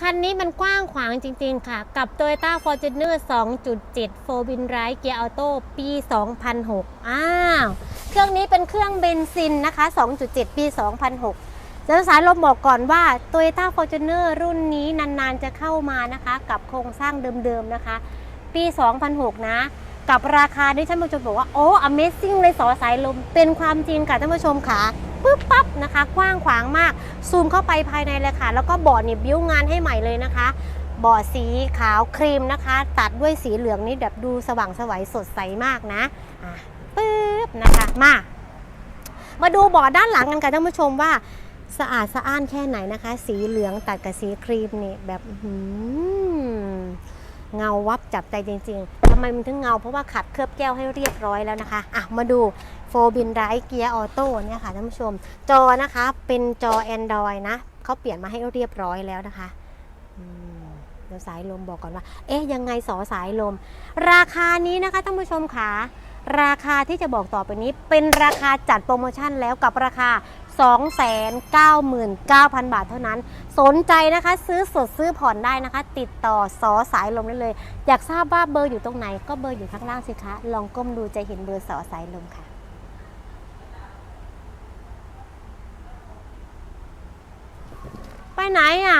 คันนี้มันกว้างขวางจริงๆค่ะ กับ Toyota Fortuner 2.7 4 Wheel Drive Gear Auto ปี 2006 อ้าว เครื่องนี้เป็นเครื่องเบนซินนะคะ 2.7 ปี 2006เจ้าสายลมบอกก่อนว่า Toyota Fortuner รุ่นนี้นานๆจะเข้ามานะคะ กับโครงสร้างเดิมๆนะคะ ปี 2006 นะ กับราคาที่ท่านผู้ชมบอกว่า โอ้ Amazing เลยสอสายลม เป็นความจริงค่ะท่านผู้ชมค่ะ ปึ๊บปั๊บนะคะ กว้างขวางมาก ซูมเข้าไปภายในเลยค่ะ แล้วก็บาะเนี่ยบิ้วงานให้ใหม่เลยนะคะเบาะสีขาวครีมนะคะ ตัดด้วยสีเหลืองนี่แบบดูสว่างสวัยสดใสมากนะอะปึ๊บนะคะมา มาดูเบาะด้านหลังกันค่ะท่านผู้ชมว่าสะอาดสะอ้านแค่ไหนนะคะ สีเหลืองตัดกับสีครีมนี่แบบหือเงาวับจับใจจริงๆ ไมมันถึงเงา เพราะว่าขัดเคลือบแก้วให้เรียบร้อยแล้วนะคะอะมาดูโฟบินไรเกียร์ออโต้เนี่ยค่ะท่านผู้ชม จอนะคะเป็นจอ Android นะเขาเปลี่ยนมาให้เรียบร้อยแล้วนะคะเดี๋ยวสายลมบอกก่อนว่า เอ๊ะยังไงสอสายลม ราคานี้นะคะท่านผู้ชมค่ะ ราคาที่จะบอกต่อไปนี้เป็นราคาจัดโปรโมชั่นแล้วกับราคา 299,000 บาทเท่านั้น สนใจนะคะซื้อสดซื้อผ่อนได้นะคะ ติดต่อสอสายลมได้เลย อยากทราบว่าเบอร์อยู่ตรงไหน ก็เบอร์อยู่ข้างล่างสิคะ ลองก้มดูจะเห็นเบอร์สอสายลมค่ะไปไหนอะ